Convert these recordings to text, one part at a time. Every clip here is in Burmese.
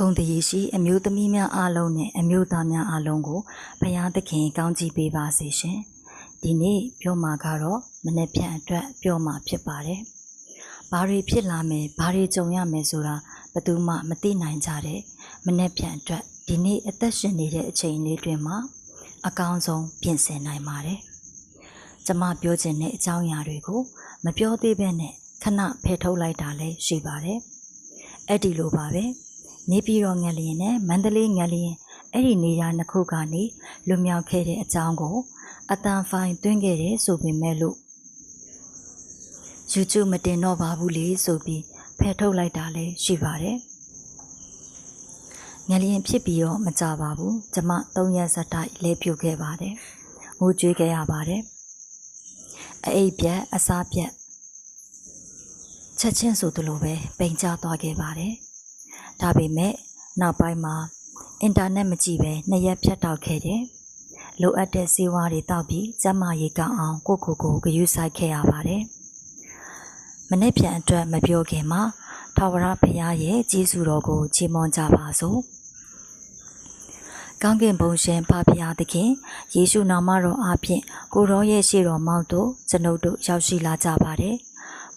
ဂုံတရေရှိ အမျိုးသမီးများအားလုံးနဲ့အမျိုးသားများအားလုံးကိုဘုရားသခင်ကောင်းချီးပေးပါစေရှင်။ဒီနေ့ပြောမှာကတော့မနေ့ဖြန်အတွက်ပြောမှာဖြစ်ပါတယ်။ဘာတွေဖြစ်လာမယ်ဘာတွေကြုံရမယ်ဆိုတာဘယ်သူမှမသိနိုင်ကြတဲ့မနေ့ဖြန်အတွက်ဒီနေ့အသက်ရှင်နေတဲ့အချိန်လေးတွင်မှာအကောင်းဆုံးပြင်ဆင်နိုင်ပါတယ်။ကျမပြောချင်တဲ့အကြောင်းအရာတွေကိုမပြောသေးဘဲနဲ့ခဏဖယ်ထုတ်လိုက်တာလည်းရှိပါတယ်။အဲ့ဒီလိုပါပဲ။ နေပြည်တော်ငလျင်နဲ့မန္တလေးငလျင်အဲ့ဒီနေရာနှစ်ခုကနေလွတ်မြောက်ခဲ့တဲ့အကြောင်းကို အတန်ဖိုင်တွင်းခဲ့တယ်ဆိုပေမဲ့လို့ YouTube မတင်တော့ပါဘူးလေဆိုပြီးဖယ်ထုတ်လိုက်တာလည်းရှိပါတယ်။ငလျင်ဖြစ်ပြီးတော့မကြပါဘူး။ကျမ၃ရက်ဆက်တိုက်လဲပြုတ်ခဲ့ပါတယ်။ငိုကြွေးခဲ့ရပါတယ်။အအိပ်ပြက်အစားပြက်ချက်ချင်းဆိုသလိုပဲပိန်ကျသွားခဲ့ပါတယ်။ ဒါပေမဲ့နောက်ပိုင်းမှာအင်တာနက်မကြည့်ပဲနှစ်ရက်ဖြတ်တောက်ခဲ့တယ်။လိုအပ်တဲ့စေဝါတွေတောက်ပြီးကျန်းမာရေးကောင်းအောင်ကိုယ့်ကိုယ်ကိုဂရုစိုက်ခဲ့ရပါတယ်။မနေ့ပြန်အတွက်မပြောခင်မှာထာဝရဘုရားရဲ့ကြီးစုတော်ကိုချီးမွမ်းကြပါစို့။ကောင်းကင်ဘုံရှင်ဖဖရာသခင်ယေရှုနာမတော်အားဖြင့်ကိုရောရဲ့ရှေ့တော်မောက်တို့ကျွန်ုပ်တို့ရောက်ရှိလာကြပါတယ်။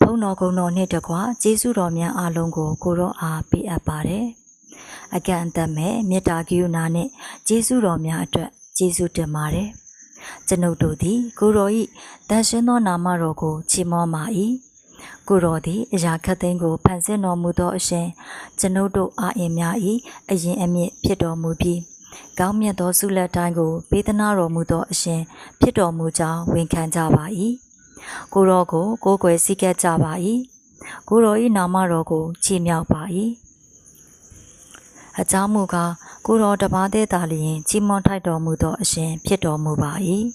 ဘုန်းတော်ကုံတော်နှင့်တကွာယေရှုတော်များအားလုံးကိုကိုရောအားပေးအပ်ပါတယ်။အကန့်အသတ်မဲ့မေတ္တာကရုဏာနှင့်ယေရှုတော်များအတွက်ယေရှုတင်ပါတယ်။ကျွန်ုပ်တို့သည်ကိုရော၏တန်ရှင်းသောနာမတော်ကိုချီးမွမ်းပါ၏။ကိုတော်သည်အရာခတ်သိမ်းကိုဖန်ဆင်းတော်မူသောအရှင်ကျွန်ုပ်တို့အာအင်များ၏အရင်အမြင့်ဖြစ်တော်မူပြီးကောင်းမြတ်သောဆုလက်တိုင်းကိုပေးသနာတော်မူသောအရှင်ဖြစ်တော်မူကြောင်းဝန်ခံကြပါ၏ ကိုတော်ကိုကိုးကွယ်စည်းကပ်ကြပါ၏ကိုတော်၏နာမတော်ကိုချီးမြှောက်ပါ၏အကြောင်းမူကားကိုတော်တပါးသေးသာလျင်ကြီးမွန်ထိုက်တော်မူသောအရှင်ဖြစ်တော်မူပါ၏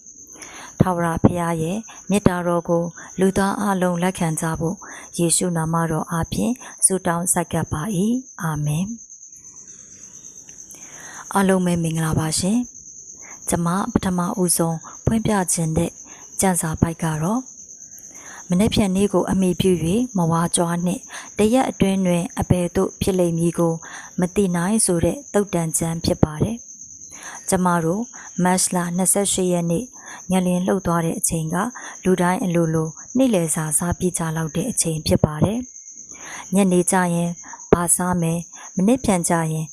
ထာဝရဘုရားရဲ့မေတ္တာတော်ကို လူသားအလုံးလက်ခံကြဖို့ယေရှုနာမတော်အားဖြင့်ဆုတောင်းဆက်ကပ်ပါ၏အာမင်အားလုံးပဲမင်္ဂလာပါရှင်။ကျွန်မပထမဦးဆုံးဖွင့်ပြခြင်းတဲ့ကြံစာပိုက်ကတော့ မနေ့ဖြန်နေ့ကိုအမိပြု၍မဝါကြွားနှင့်တရက်အတွင်းတွင်အဘယ်သို့ဖြစ်လိမ့်မည်ကို မသိနိုင်ဆိုတဲ့တုတ်တန်ချမ်းဖြစ်ပါတယ်။ကျမတို့မတ်လ28ရက်နေ့ညလင်လှုပ်သွားတဲ့အချိန်က လူတိုင်းအလိုလိုနေ့လယ်စာစားပြကြလောက်တဲ့အချိန်ဖြစ်ပါတယ်။ညနေကျရင်ဘာစားမယ်မနေ့ပြန်ကျရင်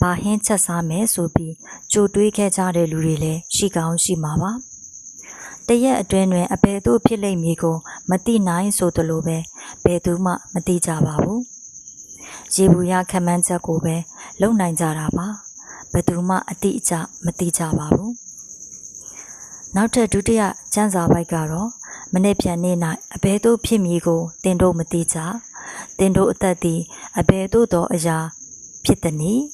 ဘာဟင်းချက်စားမယ်ဆိုပြီးကြိုတွေးခဲ့ကြတဲ့လူတွေလည်းရှိကောင်းရှိမှာပါ တရက်အတွင်းတွင်အဘယ်သို့ဖြစ်လိမ့်မည်ကို မသိနိုင်ဆိုသလိုပဲဘယ်သူမှမသိကြပါဘူးရေဘူးရခံမှန်းချက်ကိုပဲလုံနိုင်ကြတာပါဘယ်သူမှအတိအကျမသိကြပါဘူးနောက်ထပ်ဒုတိယကျမ်းစာပိုက်ကတော့မနေ့ပြန်နေ့၌အဘယ်သို့ဖြစ်မည်ကိုတင်တို့မသိကြတင်တို့အသက်သည်အဘယ်သို့သောအရာဖြစ်သည်နည်း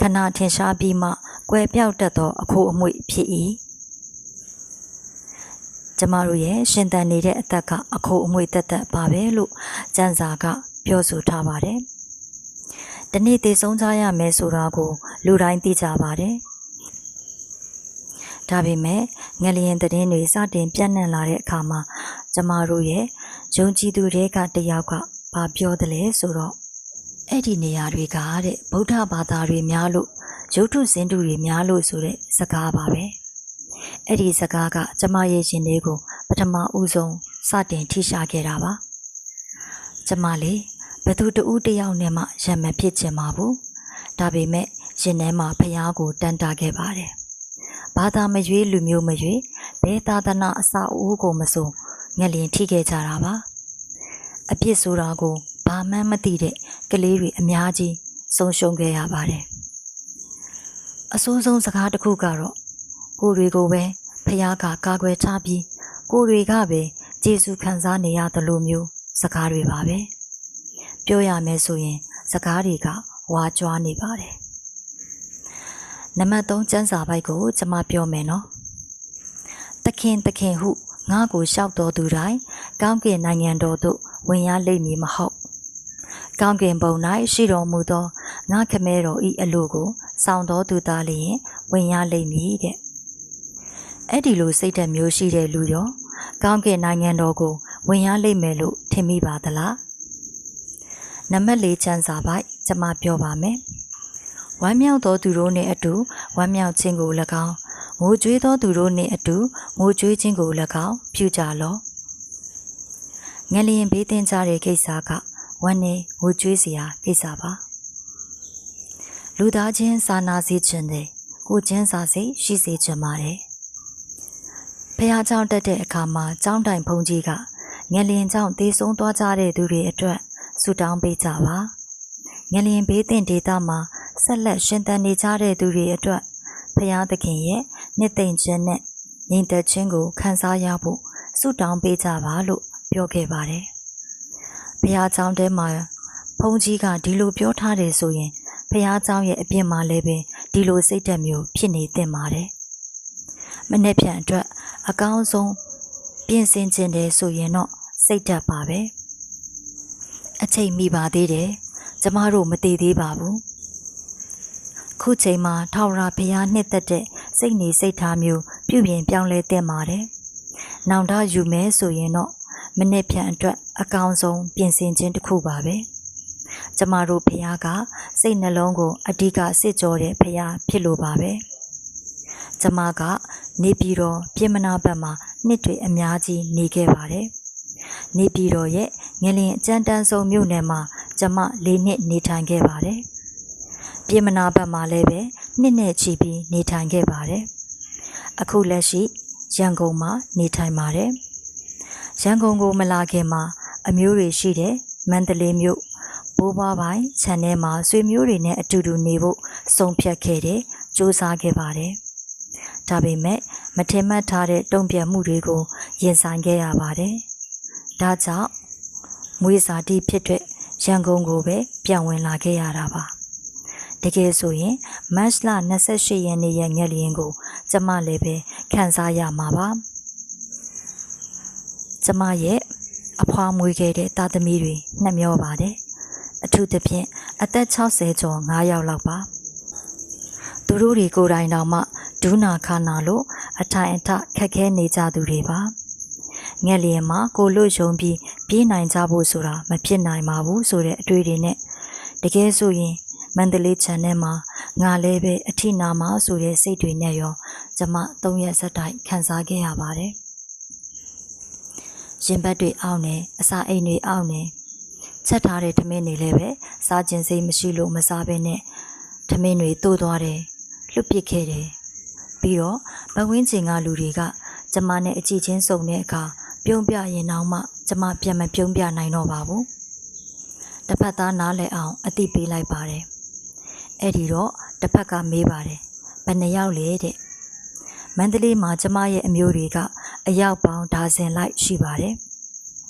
ခဏထင်ရှားပြီးမှကွယ်ပြောက်တတ်သောအခိုးအမွေဖြစ်၏ ကျမတို့ရဲ့ရှင်သန်နေတဲ့အသက်ကအခိုးအမွေတက်တက်ပါပဲလို့ကျမ်းစာကပြောဆိုထားပါတယ်။ဒီနေ့တည်ဆုံးကြရမယ်ဆိုတာကို လူတိုင်းသိကြပါတယ်။ဒါပေမဲ့ငလျင်သတင်းတွေစတင်ပြန့်နှံ့လာတဲ့အခါမှာကျမတို့ရဲ့ယုံကြည်သူတွေကတယောက်ကဘာပြောတယ်လဲဆိုတော့အဲ့ဒီနေရာတွေကတဲ့ဗုဒ္ဓဘာသာတွေများလို့ရုပ်ထုစင်တုတွေများလို့ဆိုတဲ့စကားပါပဲ အဲ့ဒီစကားကကျမရဲ့ရှင်လေးကိုပထမဦးဆုံးစတင်ထိရှာခဲ့တာပါကျမလေးဘသူတူတယောက်နဲ့မှရံမဖြစ်ချင်ပါဘူးဒါပေမဲ့ရှင်ထဲမှာဖះကိုတန်တာခဲ့ပါတယ်ဘာသာမရွေးလူမျိုးမရွေးဘဲသာသနာအစာအိုးကိုမစုံငလျင်ထိခဲ့ကြတာပါအပြစ်ဆိုတာကိုဘာမှန်းမသိတဲ့ကလေးတွေအများကြီးဆုံးရှုံးခဲ့ရပါတယ်အဆိုးဆုံးစကားတစ်ခုကတော့ ကိုတွေကိုပဲဖះကကာကွယ်ထားပြီးကိုတွေကပဲကျေစုခံစားနေရသလိုမျိုးစကားတွေပါပဲပြောရမယ်ဆိုရင် စကားတွေကဝါကြွားနေပါတယ်နံပါတ်3ကျန်းစာပိုက်ကိုကျွန်မပြောမယ်နော်တခင်တခင်ဟုငါ့ကိုလျှောက်တော်သူတိုင်းကောင်းကင်နိုင်ငံတော်သို့ဝင်ရလိမ့်မည်မဟုတ်ကောင်းကင်ဘုံ၌ရှိတော်မူသောငါခမဲတော်ဤအလိုကိုစောင့်တော်သူသားလျင်ဝင်ရလိမ့်မည်တဲ့ အဲ့ဒီလိုစိတ်ဓာတ်မျိုးရှိတဲ့လူရောကောင်းကင်နိုင်ငံတော်ကိုဝင်ရလိမ့်မယ်လို့ထင်မိပါသလားနံပါတ်၄ချမ်းစာပိုက်ကျွန်မပြောပါမယ်ဝမ်းမြောက်သောသူတို့နှင့်အတူဝမ်းမြောက်ခြင်းကို၎င်းငိုကြွေးသောသူတို့နှင့်အတူငိုကြွေးခြင်းကို၎င်းပြုကြလော့ငလျင်ဘေးတင်ကြတဲ့ကိစ္စကဝမ်းနေငိုကြွေးစရာကိစ္စပါလူသားချင်းစာနာစေခြင်းတဲ့ကိုချင်းစာစိတ်ရှိစေခြင်းပါတယ် ဖះเจ้าတက်တဲ့အခါမှာကျောင်းတိုင်ဖုန်ကြီးကငလျင်ကြောင့်သေဆုံးသွားကြတဲ့သူတွေအတွက်ဆုတောင်းပေးကြပါငလျင်ဘေးတင်ဒေသမှာဆက်လက်ရှင်သန်နေကြတဲ့သူတွေအတွက်ဖះသခင်ရဲ့နှစ်သိမ့်ခြင်းနဲ့ညီသက်ခြင်းကိုခံစားရဖို့ဆုတောင်းပေးကြပါလို့ပြောခဲ့ပါတယ်။ဘုရားကျောင်းထဲမှာဘုန်းကြီးကဒီလိုပြောထားတယ်ဆိုရင်ဘုရားကျောင်းရဲ့အပြင်မှာလည်းပဲဒီလိုစိတ်ဓာတ်မျိုးဖြစ်နေသင့်ပါတယ်။မနေ့ပြန်အတွက် အကောင်းဆုံးပြင်ဆင်ခြင်းတယ်ဆိုရင်တော့စိတ်ဓာတ်ပါပဲ။အချိန်မိပါသေးတယ်။ကျမတို့မတည်သေးပါဘူး။ခုချိန်မှာထောက်ရာဘုရားနှစ်သက်တဲ့စိတ်နေစိတ်ထားမျိုးပြုပြင်ပြောင်းလဲသင့်ပါတယ်။နောင်တယူမဲဆိုရင်တော့မနေ့ပြန်အတွက်အကောင်းဆုံးပြင်ဆင်ခြင်းတစ်ခုပါပဲ။ကျမတို့ဖះကစိတ်နှလုံးကိုအဓိကစစ်ကြောတဲ့ဖះဖြစ်လို့ပါပဲ။ကျမက နေပြည်တော်ပြင်မနာဘက်မှာနှစ်တွေအများကြီးနေခဲ့ပါတယ်။နေပြည်တော်ရဲ့ငလင်အကျန်းတန်းဆုံးမြို့နယ်မှာကျမ၄နှစ်နေထိုင်ခဲ့ပါတယ်။ပြင်မနာဘက်မှာလည်းပဲနှစ်နဲ့ချီပြီးနေထိုင်ခဲ့ပါတယ်။အခုလက်ရှိရန်ကုန်မှာနေထိုင်ပါတယ်။ရန်ကုန်ကိုမလာခင်မှာအမျိုးတွေရှိတဲ့မန္တလေးမြို့ဘိုးဘွားပိုင်းခြံထဲမှာဆွေမျိုးတွေနဲ့အတူတူနေဖို့ဆုံးဖြတ်ခဲ့တယ်စူးစမ်းခဲ့ပါတယ်။ ဒါပေမဲ့မထင်မှတ်ထားတဲ့တုံ့ပြန်မှုတွေကိုရင်ဆိုင်ခဲ့ရပါတယ်။ဒါကြောင့်မွေးစာတိဖြစ်တဲ့ရန်ကုန်ကိုပဲပြန်ဝင်လာခဲ့ရတာပါ။တကယ်ဆိုရင်မတ်လ28ရက်နေ့ရဲ့ငက်လျင်ကို ကျမလည်းပဲခန်းစားရမှာပါ။ကျမရဲ့အဖွားမွေးခဲ့တဲ့တာသမီတွေနှက်မျောပါတယ်အထူးသဖြင့်အသက်60ကျော်9ယောက်လောက်ပါသူတို့တွေကိုယ်တိုင်တောင်မှ ဒူးနာခါနာလို့အထိုင်အထခက်ခဲနေကြသူတွေပါငက်လျင်မှာကိုလွတ်ယုံပြီးပြေးနိုင်ကြဖို့ဆိုတာမဖြစ်နိုင်ပါဘူးဆိုတဲ့အတွေ့တွေနဲ့တကယ်ဆိုရင်မန္တလေးခြံထဲမှာငါလည်းပဲအထိနာမှာဆိုတဲ့စိတ်တွေနဲ့ရောကျမ၃ရက်ဆက်တိုက်ခံစားခဲ့ရပါတယ်ရင်ဘတ်တွေအောင့်နေအစာအိမ်တွေအောင့်နေချက်ထားတဲ့ထမင်းတွေလည်းပဲစားကျင်စိတ်မရှိလို့မစားဘဲနဲ့ထမင်းတွေတိုးသွားတယ်လွတ်ပစ်ခဲ့တယ် ပြီးတော့ဘဝင်းကျင်ကလူတွေကကျမနဲ့အကြည့်ချင်းစုံတဲ့အခါပြုံးပြရင်တော့မှကျမပြန်မပြုံးပြနိုင်တော့ပါဘူးတစ်ဖက်သားနားလည်အောင်အတိပေးလိုက်ပါတယ်အဲ့ဒီတော့တစ်ဖက်ကမေးပါတယ်ဘယ်နှယောက်လဲတဲ့မန္တလေးမှာကျမရဲ့အမျိုးတွေကအယောက်ပေါင်းဒါဇင်လိုက်ရှိပါတယ်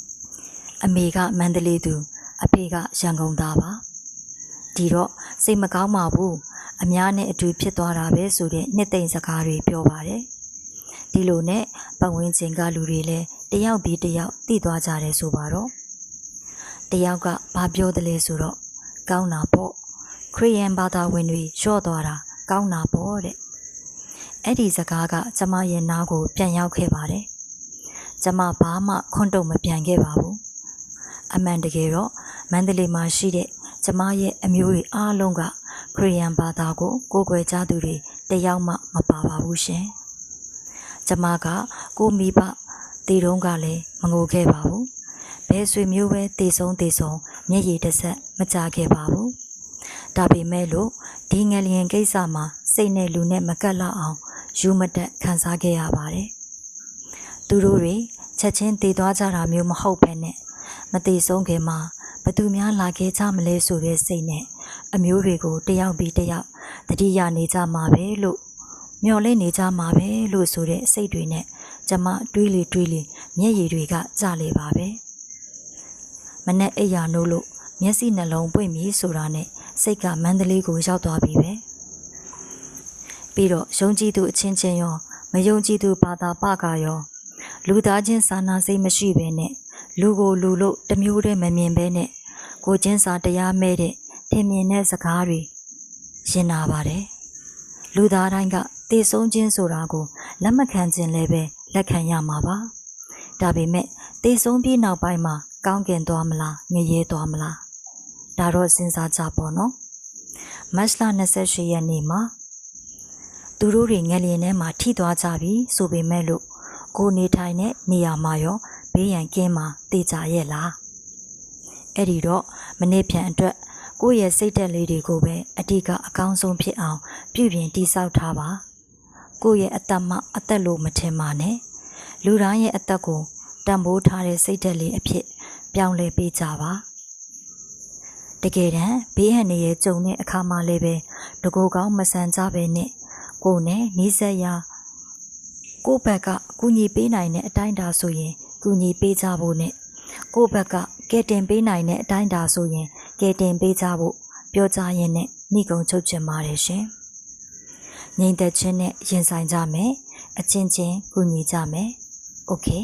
။အမေကမန္တလေးသူအဖေကရန်ကုန်သားပါ။ဒီတော့စိတ်မကောင်းပါဘူး။ အများနဲ့အတူဖြစ်သွားတာပဲဆိုတဲ့နှစ်သိမ့်စကားတွေပြောပါတယ်။ဒီလိုနဲ့ပတ်ဝန်းကျင်ကလူတွေလည်းတယောက်ပြီးတယောက်သိသွားကြတယ်ဆိုပါတော့။တယောက်ကဘာပြောတယ်လဲဆိုတော့ကောင်းတာပေါ့ခရီးယန်ဘာသာဝင်တွေလျှော့သွားတာကောင်းတာပေါ့တဲ့အဲ့ဒီစကားကကျမရဲ့နားကို ပြန်ရောက်ခဲ့ပါတယ်။ကျမဘာမှခွန့်တုံမပြန်ခဲ့ပါဘူး။အမှန်တကယ်တော့မန္တလေးမှာရှိတဲ့ကျမရဲ့အမျိုးတွေအားလုံးက ခရီးယန်ဘာသာကို ကိုးကွယ်ကြသူတွေတယောက်မှမပါပါဘူးရှင်။ကျမကကိုမိဘတည်တုံးကလည်းမငိုခဲ့ပါဘူး။ဘယ်ဆွေမျိုးပဲတည်ဆုံးတည်ဆုံးမျက်ရည်တစ်ဆက်မကြခဲ့ပါဘူး။ဒါပေမဲ့လို့ဒီငလျင်ကိစ္စမှာစိတ်နဲ့လူနဲ့မကတ်လောက်အောင်ယူမတက်ခံစားခဲ့ရပါတယ်။သူတို့တွေချက်ချင်းတည်သွားကြတာမျိုးမဟုတ်ဘဲနဲ့မတည်ဆုံးခင်မှာဘသူများလာခဲ့ကြမလဲဆိုတဲ့စိတ်နဲ့ အမျိုးတွေကိုတယောက်ပြီးတယောက်တတိယနေကြမှာပဲလို့မျော်လင့်နေကြမှာပဲလို့ဆိုတဲ့စိတ်တွေနဲ့ကျမတွေးလေတွေးလေမျက်ရည်တွေကကျလေပါပဲ။မနဲ့အိယာနိုးလို့မျက်စိနှလုံးပွင့်ပြီဆိုတာနဲ့စိတ်ကမန္တလေးကိုရောက်သွားပြီပဲ။ပြီးတော့ယုံကြည်သူအချင်းချင်းရောမယုံကြည်သူဘာသာပကရောလူသားချင်းစာနာစိတ်မရှိဘဲနဲ့လူကိုလူလို့တမျိုးတည်းမမြင်ဘဲနဲ့ကိုချင်းစာတရားမဲ့တဲ့ ထင်မြင်တဲ့စကားတွေရင်နာပါတယ်လူသားတိုင်းကတည်ဆုံးခြင်းဆိုတာကိုလက်မခံခြင်းလည်းပဲလက်ခံရမှာပါဒါပေမဲ့တည်ဆုံးပြီးနောက်ပိုင်းမှာကောင်းကင်သွားမလားငရဲသွားမလားဒါတော့စဉ်းစားကြပေါ့နော်မတ်လ28ရက်နေ့မှာသူတို့တွေငလျင်ထဲမှာထိသွားကြပြီဆိုပေမဲ့လို့ကိုနေထိုင်တဲ့နေရာမှာရောဘေးရန်ကင်းမှာတေချာရဲ့လားအဲ့ဒီတော့မနေ့ပြန်အတွက် ကိုယ့်ရဲ့စိတ်သက်လေးတွေကိုပဲအတိကအကောင်းဆုံးဖြစ်အောင် ပြုပြင်တိဆောက်ထားပါကိုယ့်ရဲ့အသက်မှအသက်လို့မထင်ပါနဲ့လူတိုင်းရဲ့အသက်ကိုတန်ဖိုးထားတဲ့စိတ်သက်လေးအဖြစ် ပြောင်းလဲပေးကြပါတကယ်တမ်းဘေးဟန်နေရဲ့ကြုံတဲ့အခါမှလည်းပဲတကူကောင်းမဆန်ကြပဲနဲ့ကိုယ်နဲ့နီးစပ်ရာကိုယ့်ဘက်ကကူညီပေးနိုင်တဲ့အတိုင်းတာဆိုရင်ကူညီပေးကြဖို့နဲ့ကိုယ့်ဘက်ကကယ်တင်ပေးနိုင်တဲ့အတိုင်းတာဆိုရင် ကယ်တင်ပေးကြဖို့ပြောကြရင်နဲ့နှိကုံချုပ်ချင်ပါတယ်ရှင်။ငြိမ်သက်ခြင်းနဲ့ရင်ဆိုင်ကြမယ်အချင်းချင်းကူညီကြမယ်။ Okay